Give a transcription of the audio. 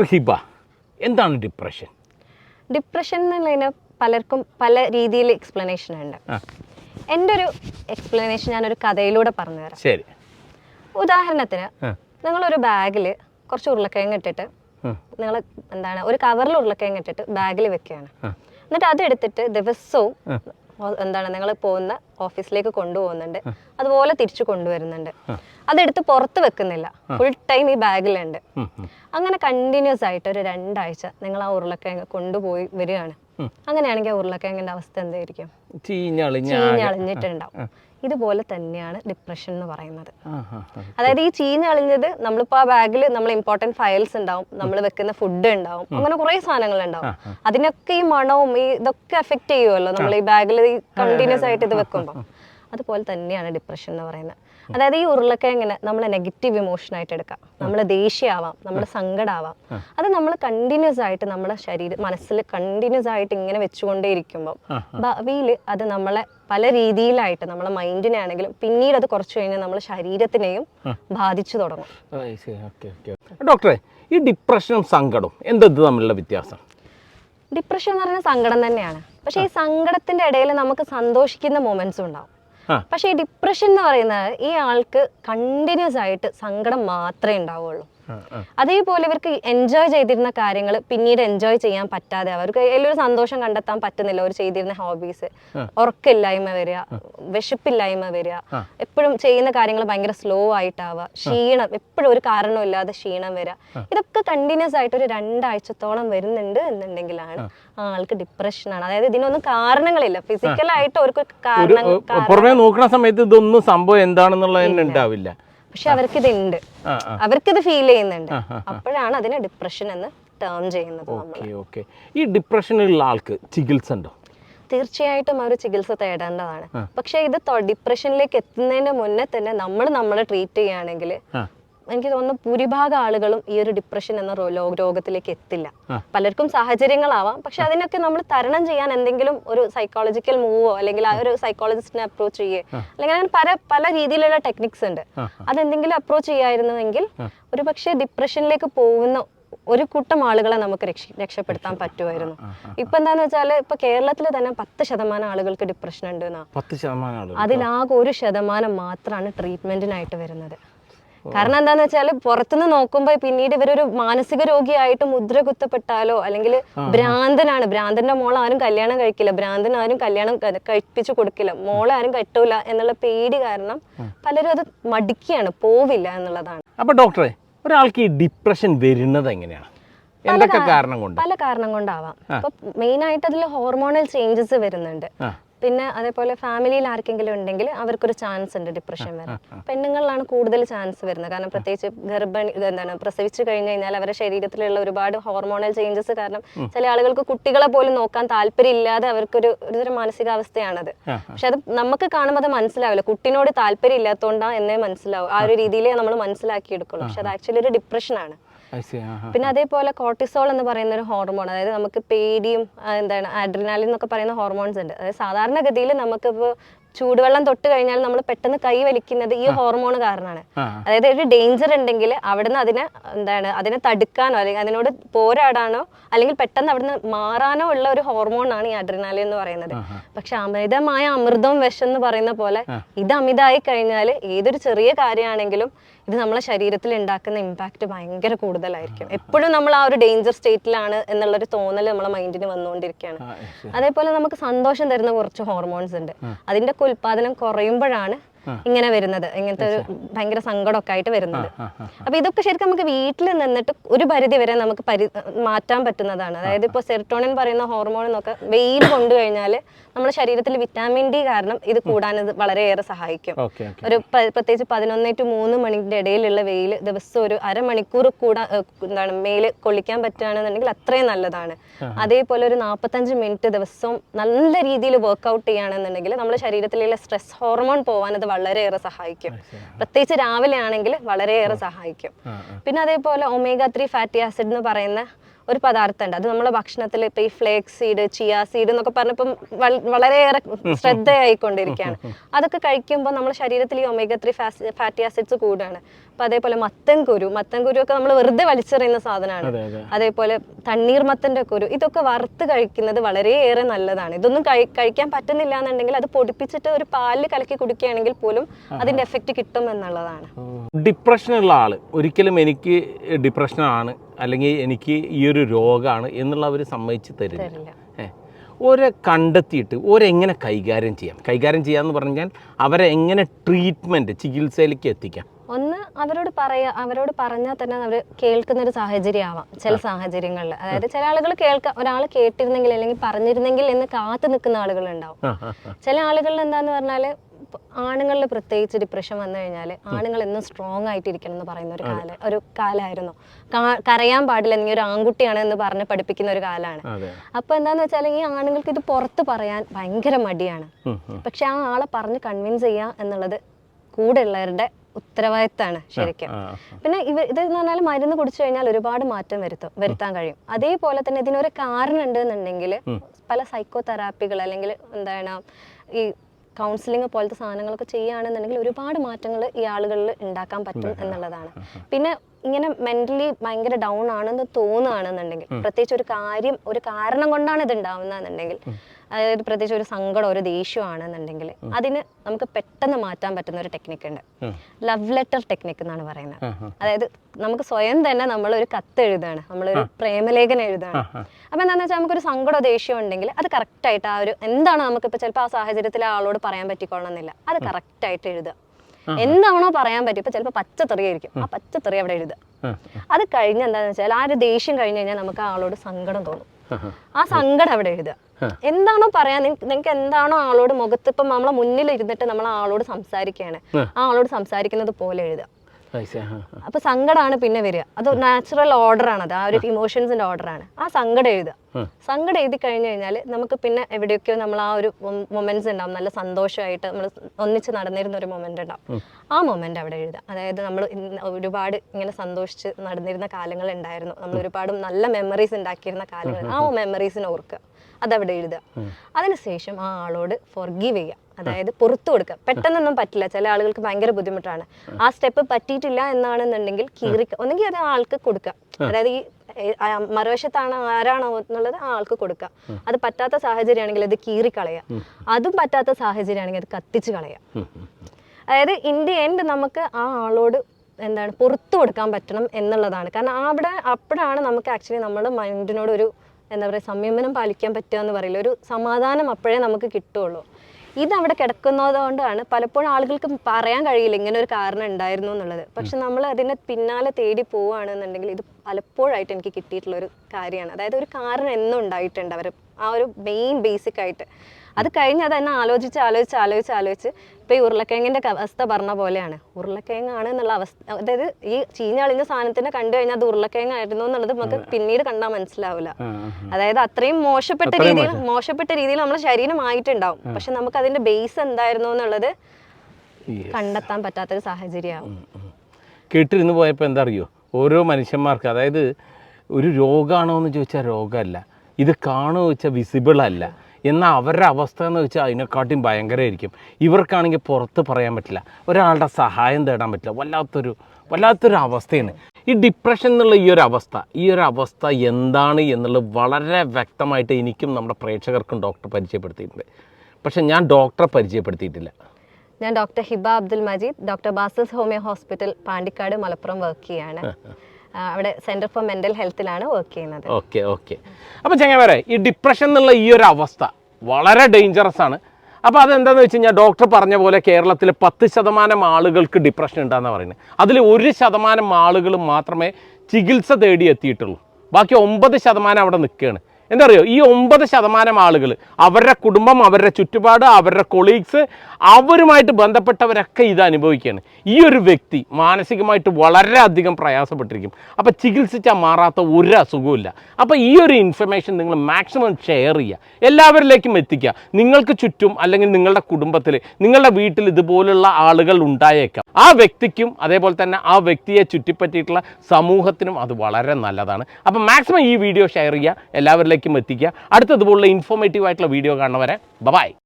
Doctor Hiba എന്താണ് depression depression എന്നുള്ളതിന് പലർക്കും പല രീതിയിൽ എക്സ്പ്ലനേഷൻ ഉണ്ട്. എന്റെ ഒരു എക്സ്പ്ലനേഷൻ ഞാനൊരു കഥയിലൂടെ പറഞ്ഞു തരാം. ശരി. ഉദാഹരണത്തിന്. നിങ്ങളൊരു ബാഗിൽ കുറച്ച് ഉരുളക്കിഴങ്ങ് ഇട്ടിട്ട് നിങ്ങൾ എന്താണ് ഒരു കവറിൽ ഉരുളക്കിഴങ്ങ് ഇട്ടിട്ട് ബാഗിൽ വെക്കുകയാണ്. എന്നിട്ട് അതെടുത്തിട്ട് ദിവസവും എന്താണ് നിങ്ങൾ പോകുന്ന ഓഫീസിലേക്ക് കൊണ്ടുപോകുന്നുണ്ട്. അതുപോലെ തിരിച്ചു കൊണ്ടുവരുന്നുണ്ട്. അതെടുത്ത് പുറത്ത് വെക്കുന്നില്ല. ഫുൾ ടൈം ഈ ബാഗിലുണ്ട്. അങ്ങനെ കണ്ടിന്യൂസ് ആയിട്ട് ഒരു രണ്ടാഴ്ച നിങ്ങൾ ആ ഉരുളക്കിഴങ്ങ് കൊണ്ടുപോയി വരികയാണ്. അങ്ങനെയാണെങ്കിൽ ആ ഉരുളക്കിഴങ്ങിന്റെ അവസ്ഥ എന്തായിരിക്കും? ചീഞ്ഞളിഞ്ഞ ചീഞ്ഞളിഞ്ഞിട്ടുണ്ടാവും. ഇതുപോലെ തന്നെയാണ് ഡിപ്രഷൻ എന്ന് പറയുന്നത്. അതായത് ഈ ചീഞ്ഞളിഞ്ഞത് നമ്മളിപ്പോ ആ ബാഗിൽ നമ്മൾ ഇമ്പോർട്ടന്റ് ഫയൽസ് ഉണ്ടാവും. നമ്മൾ വെക്കുന്ന ഫുഡ് ഉണ്ടാവും. അങ്ങനെ കുറെ സാധനങ്ങൾ ഉണ്ടാവും. അതിനൊക്കെ ഈ മണവും ഈ ഇതൊക്കെ എഫക്ട് ചെയ്യുമല്ലോ നമ്മൾ ഈ ബാഗിൽ കണ്ടിന്യൂസ് ആയിട്ട് ഇത് വെക്കുമ്പോൾ അതുപോലെ തന്നെയാണ് ഡിപ്രഷൻ എന്ന് പറയുന്നത്. അതായത് ഈ ഉരുളക്കിഴങ്ങിനെ നമ്മൾ നെഗറ്റീവ് ഇമോഷൻ ആയിട്ട് എടുക്കാം. നമ്മൾ ദേഷ്യമാവാം നമ്മൾ സങ്കടമാവാം അത് നമ്മൾ കണ്ടിന്യൂസ് ആയിട്ട് നമ്മുടെ ശരീരം മനസ്സിൽ കണ്ടിന്യൂസ് ആയിട്ട് ഇങ്ങനെ വെച്ചുകൊണ്ടേയിരിക്കുമ്പോൾ ഭാവിയിൽ അത് നമ്മളെ പല രീതിയിലായിട്ട് നമ്മളെ മൈൻഡിനെ ആണെങ്കിലും പിന്നീട് അത് കുറച്ച് കഴിഞ്ഞാൽ നമ്മളെ ശരീരത്തിനെയും ബാധിച്ചു തുടങ്ങും. ഡോക്ടറെ ഈ ഡിപ്രഷനും സങ്കടവും എന്തത് തമ്മിലുള്ള വ്യത്യാസം? ഡിപ്രഷൻ എന്ന് പറയുന്നത് സങ്കടം തന്നെയാണ്. പക്ഷേ ഈ സങ്കടത്തിന്റെ ഇടയിൽ നമുക്ക് സന്തോഷിക്കുന്ന മൊമെന്റ്സും ഉണ്ടാവും. പക്ഷേ ഈ ഡിപ്രഷൻ എന്ന് പറയുന്നത് ഈ ആൾക്ക് കണ്ടിന്യൂസ് ആയിട്ട് സങ്കടം മാത്രമേ ഉണ്ടാവുള്ളൂ. അതേപോലെ ഇവർക്ക് എൻജോയ് ചെയ്തിരുന്ന കാര്യങ്ങൾ പിന്നീട് എൻജോയ് ചെയ്യാൻ പറ്റാതെ അവർക്ക് എല്ലൊരു സന്തോഷം കണ്ടെത്താൻ പറ്റുന്നില്ല അവർ ചെയ്തിരുന്ന ഹോബീസ് ഉറക്കില്ലായ്മ വരിക വിശപ്പില്ലായ്മ വരിക. എപ്പോഴും ചെയ്യുന്ന കാര്യങ്ങൾ ഭയങ്കര സ്ലോ ആയിട്ടാവുക. ക്ഷീണം എപ്പോഴും ഒരു കാരണമില്ലാതെ ക്ഷീണം വരിക. ഇതൊക്കെ കണ്ടിന്യൂസ് ആയിട്ട് ഒരു രണ്ടാഴ്ചത്തോളം വരുന്നുണ്ട് എന്നുണ്ടെങ്കിലാണ് ആൾക്ക് ഡിപ്രഷനാണ് അതായത് ഇതിനൊന്നും കാരണങ്ങളില്ല. ഫിസിക്കലായിട്ട് അവർക്ക് കാരണം പുറമെ നോക്കുന്ന സമയത്ത് ഇതൊന്നും സംഭവം എന്താണെന്നുള്ളത് തന്നെ ഉണ്ടാവില്ല. പക്ഷെ ഉണ്ട് ആ ആ. അവർക്കിത് ഫീൽ ചെയ്യുന്നുണ്ട്. അപ്പോഴാണ് അതിനെ ഡിപ്രഷൻ എന്ന് ടേൺ ചെയ്യുന്നത് ഓക്കെ ഈ ഡിപ്രഷനുള്ള ആൾക്ക് ചികിത്സ ഉണ്ടോ? തീർച്ചയായിട്ടും അവർ ചികിത്സ തേടേണ്ടതാണ്. പക്ഷേ ഇത് ഡിപ്രഷനിലേക്ക് എത്തുന്നതിന് മുന്നേ തന്നെ നമ്മൾ നമ്മളെ ട്രീറ്റ് ചെയ്യുകയാണെങ്കിൽ എനിക്ക് തോന്നുന്നു ഭൂരിഭാഗം ആളുകളും ഈ ഒരു ഡിപ്രഷൻ എന്ന രോഗത്തിലേക്ക് എത്തില്ല. പലർക്കും സാഹചര്യങ്ങളാവാം. പക്ഷെ അതിനൊക്കെ നമ്മൾ തരണം ചെയ്യാൻ എന്തെങ്കിലും ഒരു സൈക്കോളജിക്കൽ മൂവോ അല്ലെങ്കിൽ ആ ഒരു സൈക്കോളജിസ്റ്റിനെ അപ്രോച്ച് ചെയ്യേ അല്ലെങ്കിൽ അങ്ങനെ പല പല രീതിയിലുള്ള ടെക്നിക്സ് ഉണ്ട്. അതെന്തെങ്കിലും അപ്രോച്ച് ചെയ്യായിരുന്നുവെങ്കിൽ ഒരു പക്ഷേ ഡിപ്രഷനിലേക്ക് പോകുന്ന ഒരു കൂട്ടം ആളുകളെ നമുക്ക് രക്ഷ രക്ഷപ്പെടുത്താൻ പറ്റുമായിരുന്നു. ഇപ്പൊ എന്താന്ന് വെച്ചാൽ ഇപ്പൊ കേരളത്തിൽ തന്നെ പത്ത് ശതമാനം ആളുകൾക്ക് ഡിപ്രഷൻ ഉണ്ട് അതിലാകെ ഒരു ശതമാനം മാത്രമാണ് ട്രീറ്റ്മെന്റിനായിട്ട് വരുന്നത്. കാരണം എന്താന്ന് വെച്ചാൽ പുറത്തുനിന്ന് നോക്കുമ്പോൾ പിന്നീട് ഇവരൊരു മാനസിക രോഗിയായിട്ട് മുദ്ര കുത്തപ്പെട്ടാലോ അല്ലെങ്കിൽ ഭ്രാന്തനാണ്. ഭ്രാന്തന്റെ മോൾ ആരും കല്യാണം കഴിക്കില്ല. ഭ്രാന്തൻ ആരും കല്യാണം കഴിപ്പിച്ചു കൊടുക്കില്ല. മോളെ ആരും കെട്ടൂല എന്നുള്ള പേടി കാരണം പലരും അത് മടിക്കുകയാണ്. പോവില്ല എന്നുള്ളതാണ്. അപ്പൊ ഡോക്ടറെ ഒരാൾക്ക് ഈ ഡിപ്രഷൻ വരുന്നത് എങ്ങനെയാണ്? എന്തൊക്കെ കാരണം കൊണ്ട്? പല കാരണം കൊണ്ടാവാം. അപ്പൊ മെയിൻ ആയിട്ട് അതിൽ ഹോർമോണൽ ചേഞ്ചസ് വരുന്നുണ്ട്. പിന്നെ അതേപോലെ ഫാമിലിയിൽ ആർക്കെങ്കിലും ഉണ്ടെങ്കിൽ അവർക്കൊരു ചാൻസ് ഉണ്ട് ഡിപ്രഷൻ വരാൻ. പെണ്ണുങ്ങളിലാണ് കൂടുതൽ ചാൻസ് വരുന്നത്. കാരണം പ്രത്യേകിച്ച് ഗർഭിണി ഇതെന്താണ് പ്രസവിച്ചു കഴിഞ്ഞു കഴിഞ്ഞാൽ അവരുടെ ശരീരത്തിലുള്ള ഒരുപാട് ഹോർമോണൽ ചേഞ്ചസ് കാരണം ചില ആളുകൾക്ക് കുട്ടികളെ പോലും നോക്കാൻ താല്പര്യമില്ലാതെ അവർക്കൊരു ഒരുതരം മാനസികാവസ്ഥയാണത്. പക്ഷെ അത് നമുക്ക് കാണുമ്പോൾ അത് മനസ്സിലാവില്ല. കുട്ടിനോട് താല്പര്യം ഇല്ലാത്തതുകൊണ്ടാണ് എന്നേ മനസ്സിലാവും. ആ ഒരു രീതിയിലേ നമ്മൾ മനസ്സിലാക്കിയെടുക്കുള്ളൂ. പക്ഷെ അത് ആക്ച്വലി ഒരു ഡിപ്രഷനാണ്. പിന്നെ അതേപോലെ കോർട്ടിസോൾ എന്ന് പറയുന്ന ഒരു ഹോർമോൺ അതായത് നമുക്ക് പേടിയും എന്താണ് ആഡ്രിനാലിൻ എന്നൊക്കെ പറയുന്ന ഹോർമോൺസ് ഉണ്ട്. അതായത് സാധാരണഗതിയിൽ നമുക്കിപ്പോൾ ചൂടുവെള്ളം തൊട്ട് കഴിഞ്ഞാൽ നമ്മൾ പെട്ടെന്ന് കൈ വലിക്കുന്നത് ഈ ഹോർമോൺ കാരണമാണ്. അതായത് ഒരു ഡേഞ്ചർ ഉണ്ടെങ്കിൽ അവിടുന്ന് അതിനെ എന്താണ് അതിനെ തടുക്കാനോ അല്ലെങ്കിൽ അതിനോട് പോരാടാനോ അല്ലെങ്കിൽ പെട്ടെന്ന് അവിടുന്ന് മാറാനോ ഉള്ള ഒരു ഹോർമോണാണ് ഈ അഡ്രിനാലിൻ എന്ന് പറയുന്നത്. പക്ഷെ അമിതമായ അമൃതവും വിഷം എന്ന് പറയുന്ന പോലെ ഇത് അമിതമായി കഴിഞ്ഞാൽ ഏതൊരു ചെറിയ കാര്യമാണെങ്കിലും ഇത് നമ്മളെ ശരീരത്തിൽ ഉണ്ടാക്കുന്ന ഇമ്പാക്റ്റ് ഭയങ്കര കൂടുതലായിരിക്കും. എപ്പോഴും നമ്മൾ ആ ഒരു ഡേഞ്ചർ സ്റ്റേറ്റിലാണ് എന്നുള്ളൊരു തോന്നൽ നമ്മളെ മൈൻഡിന് വന്നുകൊണ്ടിരിക്കുകയാണ്. അതേപോലെ നമുക്ക് സന്തോഷം തരുന്ന കുറച്ച് ഹോർമോൺസ് ഉണ്ട്. അതിന്റെ ഒക്കെ ഉൽപാദനം കുറയുമ്പോഴാണ് ഇങ്ങനെ വരുന്നത്. ഇങ്ങനത്തെ ഒരു ഭയങ്കര സങ്കടമൊക്കെ ആയിട്ട് വരുന്നത് അപ്പൊ ഇതൊക്കെ ശരിക്കും നമുക്ക് വീട്ടിൽ നിന്നിട്ട് ഒരു പരിധി വരെ നമുക്ക് പരി മാറ്റാൻ പറ്റുന്നതാണ്. അതായത് ഇപ്പോൾ സെറട്ടോണിൻ പറയുന്ന ഹോർമോൺ എന്നൊക്കെ വെയിൽ കൊണ്ടു കഴിഞ്ഞാൽ നമ്മുടെ ശരീരത്തിൽ വിറ്റാമിൻ ഡി കാരണം ഇത് കൂടാൻ ഇത് വളരെയേറെ സഹായിക്കും. ഒരു പ്രത്യേകിച്ച് പതിനൊന്ന് ടു മൂന്ന് മണിന്റെ ഇടയിലുള്ള വെയിൽ ദിവസം ഒരു അരമണിക്കൂർ കൂടാ എന്താണ് മേൽ കൊള്ളിക്കാൻ പറ്റുകയാണെന്നുണ്ടെങ്കിൽ അത്രയും നല്ലതാണ്. അതേപോലെ ഒരു നാൽപ്പത്തഞ്ച് മിനിറ്റ് ദിവസവും നല്ല രീതിയിൽ വർക്കൗട്ട് ചെയ്യുകയാണെന്നുണ്ടെങ്കിൽ നമ്മുടെ ശരീരത്തിലുള്ള സ്ട്രെസ് ഹോർമോൺ പോകാൻ അത് വളരെയേറെ സഹായിക്കും. പ്രത്യേകിച്ച് രാവിലെ ആണെങ്കിൽ വളരെയേറെ സഹായിക്കും. പിന്നെ അതേപോലെ ഒമേഗ ത്രീ ഫാറ്റി ആസിഡ് എന്ന് പറയുന്ന ഒരു പദാർത്ഥം ഉണ്ട് അത് നമ്മുടെ ഭക്ഷണത്തിൽ ഇപ്പൊ ഈ ഫ്ലേക്സ് സീഡ് ചിയ സീഡ് എന്നൊക്കെ പറഞ്ഞപ്പം വളരെയേറെ ശ്രദ്ധയായിക്കൊണ്ടിരിക്കുകയാണ് അതൊക്കെ കഴിക്കുമ്പോൾ നമ്മുടെ ശരീരത്തിൽ ഈ ഒമേഗ ത്രീ ഫാറ്റി ആസിഡ്സ് കൂടുകയാണ്. അപ്പൊ അതേപോലെ മത്തൻ കുരു മത്തൻ കുരു ഒക്കെ നമ്മൾ വെറുതെ വലിച്ചെറിയുന്ന സാധനമാണ്. അതേപോലെ തണ്ണീർ മത്തന്റെ കുരു ഇതൊക്കെ വറുത്ത് കഴിക്കുന്നത് വളരെയേറെ നല്ലതാണ്. ഇതൊന്നും കഴിക്കാൻ പറ്റുന്നില്ല എന്നുണ്ടെങ്കിൽ അത് പൊടിപ്പിച്ചിട്ട് ഒരു പാലിൽ കലക്കി കുടിക്കുകയാണെങ്കിൽ പോലും അതിന്റെ എഫക്റ്റ് കിട്ടും എന്നുള്ളതാണ് ഡിപ്രഷൻ ഉള്ള ആൾ. ഒരിക്കലും എനിക്ക് ഡിപ്രഷനാണ് അല്ലെങ്കിൽ എനിക്ക് ഈ ഒരു രോഗമാണ് എന്നുള്ളവർ സമ്മതിച്ച് തരില്ല. ഓരെ കണ്ടെത്തിയിട്ട് ഓരെങ്ങനെ കൈകാര്യം ചെയ്യാം? കൈകാര്യം ചെയ്യാന്ന് പറഞ്ഞാൽ അവരെ എങ്ങനെ ട്രീറ്റ്മെന്റ് ചികിത്സയിലേക്ക് എത്തിക്കാം? ഒന്ന് അവരോട് പറയാ അവരോട് പറഞ്ഞാൽ തന്നെ അവർ കേൾക്കുന്ന ഒരു സാഹചര്യം ആവാം ചില സാഹചര്യങ്ങളിൽ. അതായത് ചില ആളുകൾ കേൾക്കാം ഒരാൾ കേട്ടിരുന്നെങ്കിൽ അല്ലെങ്കിൽ പറഞ്ഞിരുന്നെങ്കിൽ എന്ന് കാത്തു നിൽക്കുന്ന ആളുകളുണ്ടാവും. ചില ആളുകളിൽ എന്താന്ന് പറഞ്ഞാൽ ആണുങ്ങളിൽ പ്രത്യേകിച്ച് ഡിപ്രഷൻ വന്നു കഴിഞ്ഞാൽ ആണുങ്ങൾ എന്നും സ്ട്രോങ് ആയിട്ടിരിക്കണം എന്ന് പറയുന്ന ഒരു കാല ഒരു കാലമായിരുന്നു കരയാൻ പാടില്ല നീ ഒരു ആൺകുട്ടിയാണ് എന്ന് പറഞ്ഞ് പഠിപ്പിക്കുന്ന ഒരു കാലമാണ് അപ്പൊ എന്താന്ന് വെച്ചാൽ ഈ ആണുങ്ങൾക്ക് ഇത് പുറത്ത് പറയാൻ ഭയങ്കര മടിയാണ്. പക്ഷെ ആ ആളെ പറഞ്ഞ് കൺവിൻസ് ചെയ്യുക എന്നുള്ളത് കൂടെ ഉള്ളവരുടെ ഉത്തരവാദിത്തമാണ് ശരിക്കും. പിന്നെ ഇവ ഇതെന്ന് പറഞ്ഞാൽ മരുന്ന് കുടിച്ചു കഴിഞ്ഞാൽ ഒരുപാട് മാറ്റം വരുത്തും വരുത്താൻ കഴിയും. അതേപോലെ തന്നെ ഇതിനൊരു കാരണം ഉണ്ട് എന്നുണ്ടെങ്കിൽ പല സൈക്കോ തെറാപ്പികൾ അല്ലെങ്കിൽ എന്താണ് ഈ കൗൺസിലിംഗ് പോലത്തെ സാധനങ്ങളൊക്കെ ചെയ്യുകയാണെന്നുണ്ടെങ്കിൽ ഒരുപാട് മാറ്റങ്ങൾ ഈ ആളുകളിൽ ഉണ്ടാക്കാൻ പറ്റും എന്നുള്ളതാണ്. പിന്നെ ഇങ്ങനെ മെന്റലി ഭയങ്കര ഡൗൺ ആണെന്ന് തോന്നുകയാണെന്നുണ്ടെങ്കിൽ പ്രത്യേകിച്ച് ഒരു കാര്യം ഒരു കാരണം കൊണ്ടാണ് ഇത് ഉണ്ടാവുന്നതെന്നുണ്ടെങ്കിൽ അതായത് പ്രത്യേകിച്ച് ഒരു സങ്കടം ഒരു ദേഷ്യമാണെന്നുണ്ടെങ്കിൽ അതിന് നമുക്ക് പെട്ടെന്ന് മാറ്റാൻ പറ്റുന്ന ഒരു ടെക്നിക്ക് ഉണ്ട്. ലവ് ലെറ്റർ ടെക്നിക് എന്നാണ് പറയുന്നത്. അതായത് നമുക്ക് സ്വയം തന്നെ നമ്മൾ ഒരു കത്ത് എഴുതാണ് നമ്മളൊരു പ്രേമലേഖനം എഴുതാണ്. അപ്പൊ എന്താണെന്ന് വെച്ചാൽ നമുക്കൊരു സങ്കടം ദേഷ്യം ഉണ്ടെങ്കിൽ അത് കറക്റ്റ് ആയിട്ട് ആ ഒരു എന്താണ് നമുക്കിപ്പോൾ ചിലപ്പോൾ ആ സാഹചര്യത്തിൽ ആളോട് പറയാൻ പറ്റിക്കൊള്ളണമെന്നില്ല. അത് കറക്റ്റ് ആയിട്ട് എഴുതുക. എന്താണോ പറയാൻ പറ്റും ഇപ്പൊ ചിലപ്പോൾ പച്ചത്തെറി ആയിരിക്കും ആ. പച്ചത്തെറി അവിടെ എഴുതുക. അത് കഴിഞ്ഞ എന്താണെന്ന് വെച്ചാൽ ആ ഒരു ദേഷ്യം കഴിഞ്ഞ് കഴിഞ്ഞാൽ നമുക്ക് ആ ആളോട് സങ്കടം തോന്നും. ആ, സങ്കടം അവിടെ എഴുതുക. എന്താണോ പറയാൻ നിങ്ങൾക്ക് എന്താണോ ആളോട് മുഖത്ത് ഇപ്പം നമ്മളെ മുന്നിൽ ഇരുന്നിട്ട് നമ്മൾ ആളോട് സംസാരിക്കുകയാണ് ആ ആളോട് സംസാരിക്കുന്നത് പോലെ എഴുതുക. അപ്പൊ സങ്കടമാണ് പിന്നെ വരിക. അത് നാച്ചുറൽ ഓർഡർ ആണ് അത്. ആ ഒരു ഇമോഷൻസിന്റെ ഓർഡർ ആണ്. ആ സങ്കടം എഴുതുക. സങ്കടം എഴുതി കഴിഞ്ഞു കഴിഞ്ഞാൽ നമുക്ക് പിന്നെ എവിടെയൊക്കെയോ നമ്മൾ ആ ഒരു മൊമെന്റ്സ് ഉണ്ടാവും. നല്ല സന്തോഷമായിട്ട് നമ്മൾ ഒന്നിച്ച് നടന്നിരുന്ന ഒരു മൊമെന്റ് ഉണ്ടാവും. ആ മൊമെന്റ് അവിടെ എഴുതുക. അതായത് നമ്മൾ ഒരുപാട് ഇങ്ങനെ സന്തോഷിച്ച് നടന്നിരുന്ന കാലങ്ങൾ ഉണ്ടായിരുന്നു. നമ്മൾ ഒരുപാട് നല്ല മെമ്മറീസ് ഉണ്ടാക്കിയിരുന്ന കാലങ്ങൾ. ആ മെമ്മറീസിനെ ഓർക്കുക. അതവിടെ എഴുതുക. അതിനുശേഷം ആ ആളോട് ഫോർഗീവ് ചെയ്യുക. അതായത് പുറത്തു കൊടുക്കുക. പെട്ടെന്നൊന്നും പറ്റില്ല. ചില ആളുകൾക്ക് ഭയങ്കര ബുദ്ധിമുട്ടാണ്. ആ സ്റ്റെപ്പ് പറ്റിയിട്ടില്ല എന്നാണെന്നുണ്ടെങ്കിൽ കീറി ഒന്നെങ്കിൽ അത് ആൾക്ക് കൊടുക്കുക. അതായത് ഈ മറുവശത്താണ് ആരാണോ എന്നുള്ളത് ആ ആൾക്ക് കൊടുക്കുക. അത് പറ്റാത്ത സാഹചര്യമാണെങ്കിൽ അത് കീറിക്കളയുക. കളയുക അതും പറ്റാത്ത സാഹചര്യമാണെങ്കിൽ അത് കത്തിച്ച് കളയുക. അതായത് ഇൻ ദി എൻഡ് നമുക്ക് ആ ആളോട് എന്താണ് പുറത്തു കൊടുക്കാൻ പറ്റണം എന്നുള്ളതാണ്. കാരണം അവിടെ അപ്പോഴാണ് നമുക്ക് ആക്ച്വലി നമ്മുടെ മൈൻഡിനോട് ഒരു എന്താ പറയുക സംയമനം പാലിക്കാൻ പറ്റുക എന്ന് പറയില്ല. ഒരു സമാധാനം അപ്പോഴേ നമുക്ക് കിട്ടുള്ളൂ ഇത് അവിടെ കിടക്കുന്നതുകൊണ്ടാണ് പലപ്പോഴും ആളുകൾക്ക് പറയാൻ കഴിയില്ല ഇങ്ങനെ ഒരു കാരണം ഉണ്ടായിരുന്നു എന്നുള്ളത്. പക്ഷെ നമ്മൾ അതിനെ പിന്നാലെ തേടി പോവുകയാണെന്നുണ്ടെങ്കിൽ ഇത് പലപ്പോഴായിട്ട് എനിക്ക് കിട്ടിയിട്ടുള്ള ഒരു കാര്യമാണ്. അതായത് ഒരു കാരണം എന്നും ഉണ്ടായിട്ടുണ്ട് അവർ ആ ഒരു മെയിൻ ബേസിക് ആയിട്ട്. അത് കഴിഞ്ഞ് അത് എന്നെ ആലോചിച്ച് ആലോചിച്ച് ആലോചിച്ച് ആലോചിച്ച് ഇപ്പൊ ഈ ഉരുളക്കിഴങ്ങിന്റെ അവസ്ഥ പറഞ്ഞ പോലെയാണ്. ഉരുളക്കിഴങ്ങാണ് എന്നുള്ള അവസ്ഥ അതായത് ഈ ചീഞ്ഞളിഞ്ഞ സാധനത്തിനെ കണ്ടു കഴിഞ്ഞാൽ അത് ഉരുളക്കിഴങ്ങായിരുന്നു എന്നുള്ളത് നമുക്ക് പിന്നീട് കണ്ടാൽ മനസ്സിലാവില്ല. അതായത് അത്രയും മോശപ്പെട്ട രീതിയിൽ മോശപ്പെട്ട രീതിയിൽ നമ്മുടെ ശരീരം ആയിട്ടുണ്ടാവും. പക്ഷെ നമുക്ക് അതിന്റെ ബേസ് എന്തായിരുന്നു എന്നുള്ളത്. കണ്ടെത്താൻ പറ്റാത്തൊരു സാഹചര്യമാവും. കേട്ടിരുന്നു പോയപ്പോൾ എന്താ അറിയോ? ഓരോ മനുഷ്യന്മാർക്ക് അതായത് ഒരു രോഗമാണോ എന്ന് ചോദിച്ചാൽ രോഗമല്ല. ഇത് കാണുമോ വെച്ചാൽ വിസിബിൾ അല്ല. എന്നാൽ അവരുടെ അവസ്ഥ എന്ന് വെച്ചാൽ അതിനെക്കാട്ടിയും ഭയങ്കരമായിരിക്കും. ഇവർക്കാണെങ്കിൽ പുറത്ത് പറയാൻ പറ്റില്ല. ഒരാളുടെ സഹായം തേടാൻ പറ്റില്ല. വല്ലാത്തൊരു വല്ലാത്തൊരു അവസ്ഥയാണ്. ഈ ഡിപ്രഷൻ എന്നുള്ള ഈ ഒരു അവസ്ഥ ഈ ഒരു അവസ്ഥ എന്താണ് എന്നുള്ളത് വളരെ വ്യക്തമായിട്ട് എനിക്കും നമ്മുടെ പ്രേക്ഷകർക്കും ഡോക്ടർ പരിചയപ്പെടുത്തിയിട്ടുണ്ട്. പക്ഷേ ഞാൻ ഡോക്ടറെ പരിചയപ്പെടുത്തിയിട്ടില്ല. ഞാൻ doctor Hiba Abdul Majeed doctor Basas homeo hospital Pandikkad Malappuram work ചെയ്യാണ്. അവിടെ സെന്റർ ഫോർ മെന്റൽ ഹെൽത്തിലാണ് വർക്ക് ചെയ്യുന്നത്. ഓക്കെ ഓക്കെ അപ്പോൾ ചങ്ങാവരെ ഈ ഡിപ്രഷൻ എന്നുള്ള ഈ ഒരു അവസ്ഥ വളരെ ഡേഞ്ചറസ് ആണ്. അപ്പോൾ അതെന്താണെന്ന് വെച്ച് കഴിഞ്ഞാൽ ഡോക്ടർ പറഞ്ഞ പോലെ കേരളത്തിൽ പത്ത് ശതമാനം ആളുകൾക്ക് ഡിപ്രഷൻ ഉണ്ടാകുന്ന പറയുന്നത് അതിൽ ഒരു ശതമാനം ആളുകൾ മാത്രമേ ചികിത്സ തേടി എത്തിയിട്ടുള്ളൂ ബാക്കി ഒമ്പത് ശതമാനം അവിടെ നിൽക്കുകയാണ് എന്താ പറയുക ഈ ഒമ്പത് ശതമാനം ആളുകൾ അവരുടെ കുടുംബം അവരുടെ ചുറ്റുപാട് അവരുടെ കൊളീഗ്സ് അവരുമായിട്ട് ബന്ധപ്പെട്ടവരൊക്കെ ഇത് അനുഭവിക്കുകയാണ്. ഈ ഒരു വ്യക്തി മാനസികമായിട്ട് വളരെയധികം പ്രയാസപ്പെട്ടിരിക്കും. അപ്പോൾ ചികിത്സിച്ചാൽ മാറാത്ത ഒരു അസുഖവുമില്ല അപ്പോൾ ഈ ഒരു ഇൻഫർമേഷൻ നിങ്ങൾ മാക്സിമം ഷെയർ ചെയ്യുക. എല്ലാവരിലേക്കും എത്തിക്കുക. നിങ്ങൾക്ക് ചുറ്റും അല്ലെങ്കിൽ നിങ്ങളുടെ കുടുംബത്തിൽ നിങ്ങളുടെ വീട്ടിൽ ഇതുപോലുള്ള ആളുകൾ ഉണ്ടായേക്കാം. ആ വ്യക്തിക്കും അതേപോലെ തന്നെ ആ വ്യക്തിയെ ചുറ്റിപ്പറ്റിയിട്ടുള്ള സമൂഹത്തിനും അത് വളരെ നല്ലതാണ്. അപ്പോൾ മാക്സിമം ഈ വീഡിയോ ഷെയർ ചെയ്യുക. എല്ലാവരിലേക്കും എത്തിക്കുക. അടുത്തതുപോലുള്ള ഇൻഫോർമേറ്റീവ് ആയിട്ടുള്ള വീഡിയോ കാണുന്നവരെ ബൈ